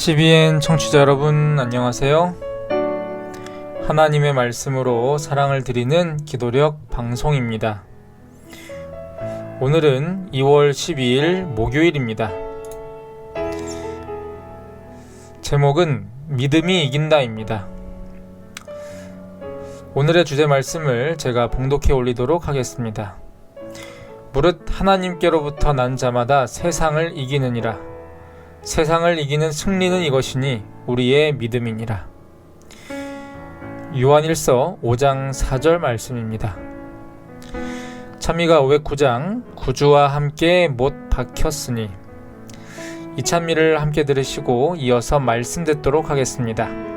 CBN 청취자 여러분 안녕하세요. 하나님의 말씀으로 사랑을 드리는 기도력 방송입니다. 오늘은 2월 12일 목요일입니다. 제목은 믿음이 이긴다입니다. 오늘의 주제 말씀을 제가 봉독해 올리도록 하겠습니다. 무릇 하나님께로부터 난 자마다 세상을 이기느니라. 세상을 이기는 승리는 이것이니 우리의 믿음이니라. 요한일서 5장 4절 말씀입니다. 찬미가 509장 구주와 함께 못 박혔으니 이 찬미를 함께 들으시고 이어서 말씀 듣도록 하겠습니다.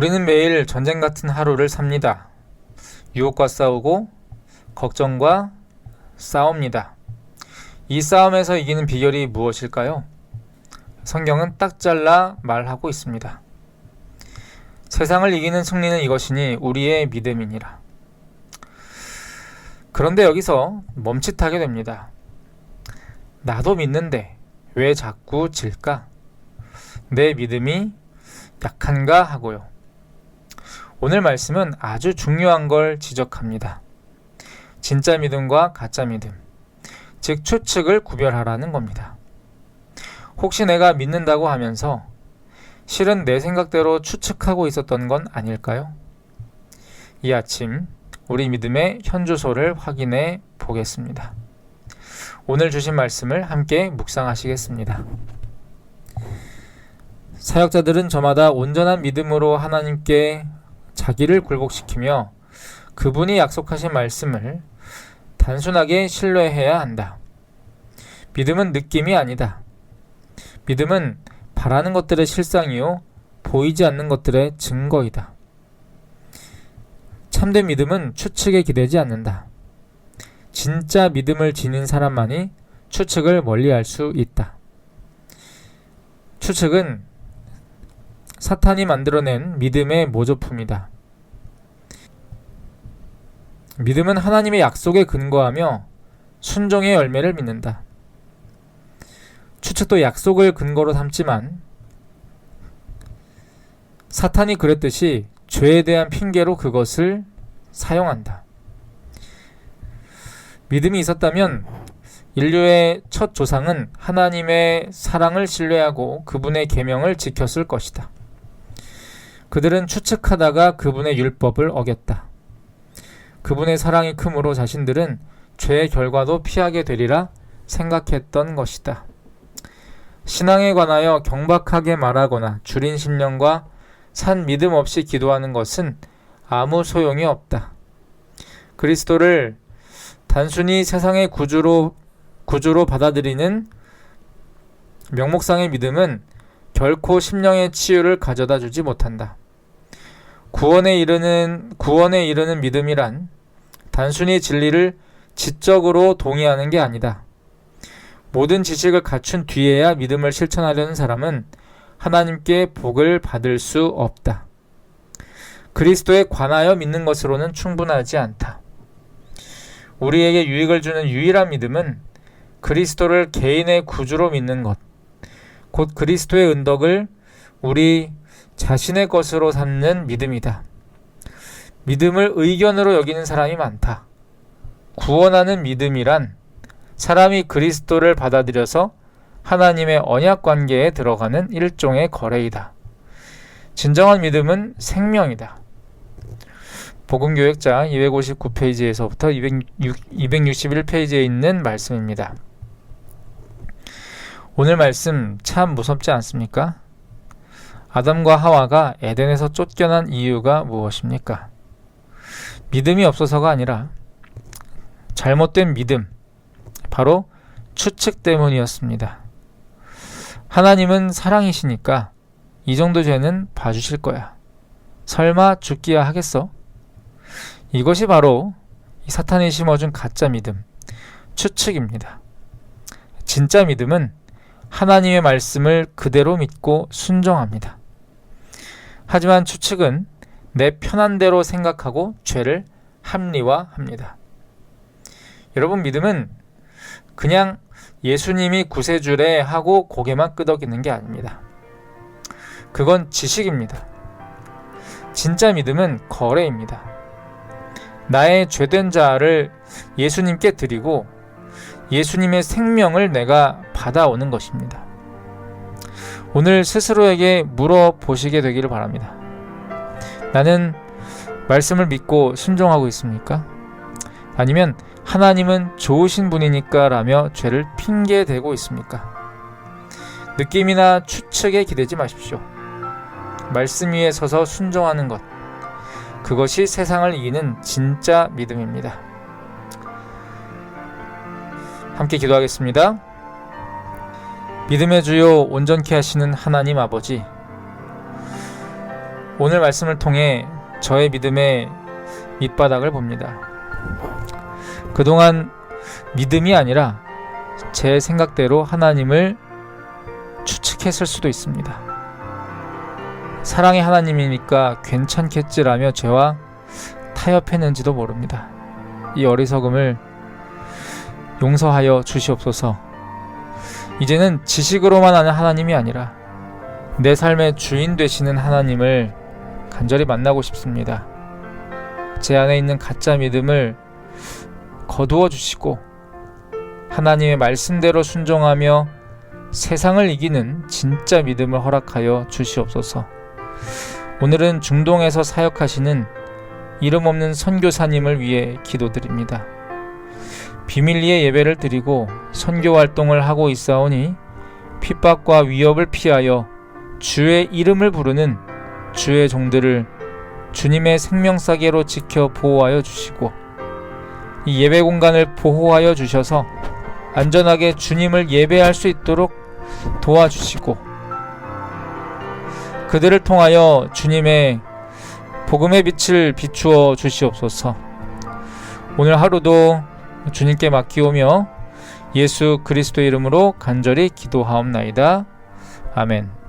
우리는 매일 전쟁 같은 하루를 삽니다. 유혹과 싸우고 걱정과 싸웁니다. 이 싸움에서 이기는 비결이 무엇일까요? 성경은 딱 잘라 말하고 있습니다. 세상을 이기는 승리는 이것이니 우리의 믿음이니라. 그런데 여기서 멈칫하게 됩니다. 나도 믿는데 왜 자꾸 질까? 내 믿음이 약한가 하고요. 오늘 말씀은 아주 중요한 걸 지적합니다. 진짜 믿음과 가짜 믿음, 즉 추측을 구별하라는 겁니다. 혹시 내가 믿는다고 하면서 실은 내 생각대로 추측하고 있었던 건 아닐까요? 이 아침 우리 믿음의 현주소를 확인해 보겠습니다. 오늘 주신 말씀을 함께 묵상하시겠습니다. 사역자들은 저마다 온전한 믿음으로 하나님께 자기를 굴복시키며 그분이 약속하신 말씀을 단순하게 신뢰해야 한다. 믿음은 느낌이 아니다. 믿음은 바라는 것들의 실상이요, 보이지 않는 것들의 증거이다. 참된 믿음은 추측에 기대지 않는다. 진짜 믿음을 지닌 사람만이 추측을 멀리할 수 있다. 추측은 사탄이 만들어낸 믿음의 모조품이다. 믿음은 하나님의 약속에 근거하며 순종의 열매를 믿는다. 추측도 약속을 근거로 삼지만 사탄이 그랬듯이 죄에 대한 핑계로 그것을 사용한다. 믿음이 있었다면 인류의 첫 조상은 하나님의 사랑을 신뢰하고 그분의 계명을 지켰을 것이다. 그들은 추측하다가 그분의 율법을 어겼다. 그분의 사랑이 크므로 자신들은 죄의 결과도 피하게 되리라 생각했던 것이다. 신앙에 관하여 경박하게 말하거나 줄인 신령과 산 믿음 없이 기도하는 것은 아무 소용이 없다. 그리스도를 단순히 세상의 구주로 구주로 받아들이는 명목상의 믿음은 결코 심령의 치유를 가져다 주지 못한다. 구원에 이르는 구원에 이르는 믿음이란 단순히 진리를 지적으로 동의하는 게 아니다. 모든 지식을 갖춘 뒤에야 믿음을 실천하려는 사람은 하나님께 복을 받을 수 없다. 그리스도에 관하여 믿는 것으로는 충분하지 않다. 우리에게 유익을 주는 유일한 믿음은 그리스도를 개인의 구주로 믿는 것, 곧 그리스도의 은덕을 우리 자신의 것으로 삼는 믿음이다. 믿음을 의견으로 여기는 사람이 많다. 구원하는 믿음이란 사람이 그리스도를 받아들여서 하나님의 언약 관계에 들어가는 일종의 거래이다. 진정한 믿음은 생명이다. 복음교역자 259페이지에서부터 261 페이지에 있는 말씀입니다. 오늘 말씀 참 무섭지 않습니까? 아담과 하와가 에덴에서 쫓겨난 이유가 무엇입니까? 믿음이 없어서가 아니라 잘못된 믿음, 바로 추측 때문이었습니다. 하나님은 사랑이시니까 이 정도 죄는 봐주실 거야. 설마 죽기야 하겠어? 이것이 바로 이 사탄이 심어준 가짜 믿음, 추측입니다. 진짜 믿음은 하나님의 말씀을 그대로 믿고 순종합니다. 하지만 추측은 내 편한 대로 생각하고 죄를 합리화합니다. 여러분 믿음은 그냥 예수님이 구세주래 하고 고개만 끄덕이는 게 아닙니다. 그건 지식입니다. 진짜 믿음은 거래입니다. 나의 죄된 자를 예수님께 드리고 예수님의 생명을 내가 받아오는 것입니다. 오늘 스스로에게 물어보시게 되기를 바랍니다. 나는 말씀을 믿고 순종하고 있습니까? 아니면 하나님은 좋으신 분이니까 라며 죄를 핑계 대고 있습니까? 느낌이나 추측에 기대지 마십시오. 말씀 위에 서서 순종하는 것. 그것이 세상을 이기는 진짜 믿음입니다. 함께 기도하겠습니다. 믿음의 주요 온전케 하시는 하나님 아버지. 오늘 말씀을 통해 저의 믿음의 밑바닥을 봅니다. 그동안 믿음이 아니라 제 생각대로 하나님을 추측했을 수도 있습니다. 사랑의 하나님이니까 괜찮겠지라며 죄와 타협했는지도 모릅니다. 이 어리석음을 용서하여 주시옵소서. 이제는 지식으로만 아는 하나님이 아니라 내 삶의 주인 되시는 하나님을 간절히 만나고 싶습니다. 제 안에 있는 가짜 믿음을 거두어 주시고 하나님의 말씀대로 순종하며 세상을 이기는 진짜 믿음을 허락하여 주시옵소서. 오늘은 중동에서 사역하시는 이름 없는 선교사님을 위해 기도드립니다. 비밀리에 예배를 드리고 선교 활동을 하고 있사오니 핍박과 위협을 피하여 주의 이름을 부르는 주의 종들을 주님의 생명사계로 지켜 보호하여 주시고 이 예배 공간을 보호하여 주셔서 안전하게 주님을 예배할 수 있도록 도와주시고 그들을 통하여 주님의 복음의 빛을 비추어 주시옵소서. 오늘 하루도 주님께 맡기오며 예수 그리스도 이름으로 간절히 기도하옵나이다. 아멘.